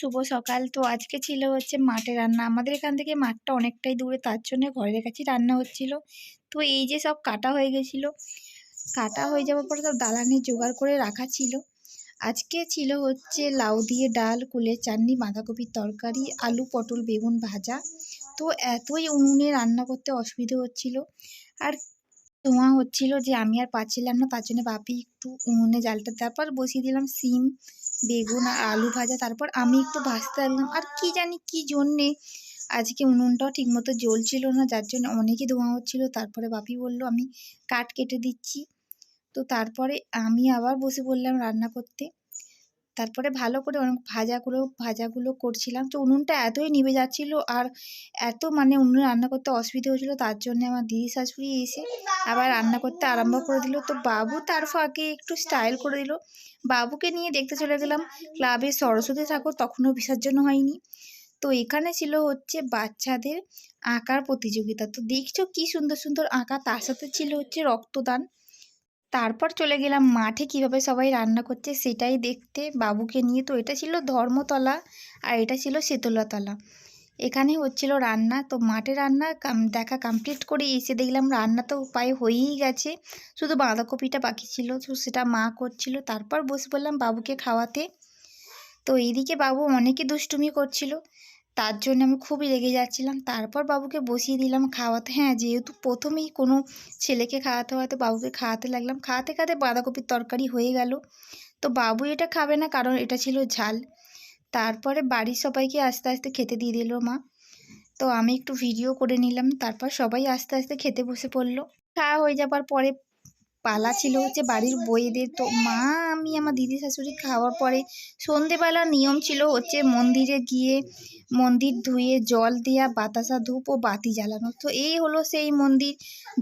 শুভ সকাল তো আজকে ছিল হচ্ছে মাঠে রান্না। আমাদের এখান থেকে মাঠটা অনেকটাই দূরে, তার জন্য ঘরের কাছেই রান্না হচ্ছিল। তো এই যে সব কাটা হয়ে গেছিল, কাটা হয়ে যাওয়ার পরে সব দালানে জোগাড় করে রাখা ছিল। আজকে ছিল হচ্ছে লাউ দিয়ে ডাল, কুলের চাটনি, বাঁধাকপির তরকারি, আলু, পটল, বেগুন ভাজা। তো এতই উনুনে রান্না করতে অসুবিধে হচ্ছিল। আর ধোঁয়া হচ্ছিল যে আমি আর পাচ্ছিলাম না, তার জন্য বাপি একটু উনুনে জালটা তারপর বসিয়ে দিলাম সিম, বেগুন আর আলু ভাজা, তারপর আমি একটু ভাজতে লাগলাম আর কি জানি কি জন্যে, আজকে উনুনটাও ঠিকমতো জ্বলছিল না, যার জন্য অনেকই ধোঁয়া হচ্ছিল। তারপরে বাপি বলল, আমি কাঠ কেটে দিচ্ছি। তো তারপরে আমি আবার বসে বললাম রান্না করতে। তারপরে ভালো করে অনেক ভাজাগুলো ভাজাগুলো করছিলাম। তো উনুনটা এতই নিভে যাচ্ছিল আর এত মানে উনুনে রান্না করতে অসুবিধা হচ্ছিল তার জন্য আমার দিদি শাশুড়ি এসে আবার রান্না করতে আরম্ভ করে দিল। তো বাবু তার ফাঁকে একটু স্টাইল করে দিল। বাবুকে নিয়ে দেখতে চলে গেলাম, ক্লাবে সরস্বতী ঠাকুর তখনও বিসর্জন হয়নি। তো এখানে ছিল হচ্ছে বাচ্চাদের আঁকার প্রতিযোগিতা। তো দেখছ কি সুন্দর সুন্দর আঁকা, তার সাথে ছিল হচ্ছে রক্তদান। তারপর চলে গেলাম মাঠে কীভাবে সবাই রান্না করছে সেটাই দেখতে। বাবুকে নিয়ে তো এটা ছিল ধর্মতলা আর এটা ছিল শীতলতলা। এখানে হচ্ছিল রান্না। তো মাঠে রান্না দেখা কমপ্লিট করে, এসে দেখলাম রান্না তো প্রায় হয়েই গেছে। শুধু বাঁধাকপিটা বাকি ছিল, তো সেটা মা করছিল। তারপর বসে বললাম বাবুকে খাওয়াতে। তো এইদিকে বাবু অনেকে দুষ্টুমি করছিল। তার জন্য আমি খুবই রেগে যাচ্ছিলাম। তারপর বাবুকে বসিয়ে দিলাম খাওয়াতে। হ্যাঁ যেহেতু প্রথমেই কোনো ছেলেকে খাওয়াতে হয়তো বাবুকে খাওয়াতে লাগলাম, খাওয়াতে খাওয়াতে বাঁধাকপির তরকারি হয়ে গেল। তো বাবু এটা খাবে না, কারণ এটা ছিল ঝাল। তারপরে বাড়ির সবাইকে আস্তে আস্তে খেতে দিয়ে দিল মা। তো আমি একটু ভিডিও করে নিলাম, তারপর সবাই আস্তে আস্তে খেতে বসে পড়ল। খাওয়া হয়ে যাবার পরে পালা ছিল হচ্ছে বাড়ির বইয়েদের। তো মা, আমি, আমার দিদি শাশুড়ি খাওয়ার পরে সন্ধেবেলা নিয়ম ছিল হচ্ছে মন্দিরে গিয়ে মন্দির ধুয়ে জল দেওয়া বাতাসা ধূপ ও বাতি জ্বালানো। তো এই হলো সেই মন্দির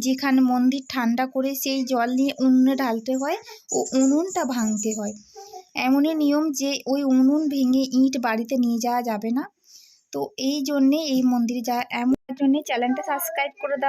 যেখানে মন্দির ঠান্ডা করে সেই জল নিয়ে উনুনে ঢালতে হয় ও উনুনটা ভাঙতে হয়। এমনই নিয়ম যে ওই উনুন ভেঙে ইট বাড়িতে নিয়ে যাওয়া যাবে না। তো এই জন্যে এই মন্দিরে যা এমন জন্যে চ্যানেলটা সাবস্ক্রাইব করে দাও।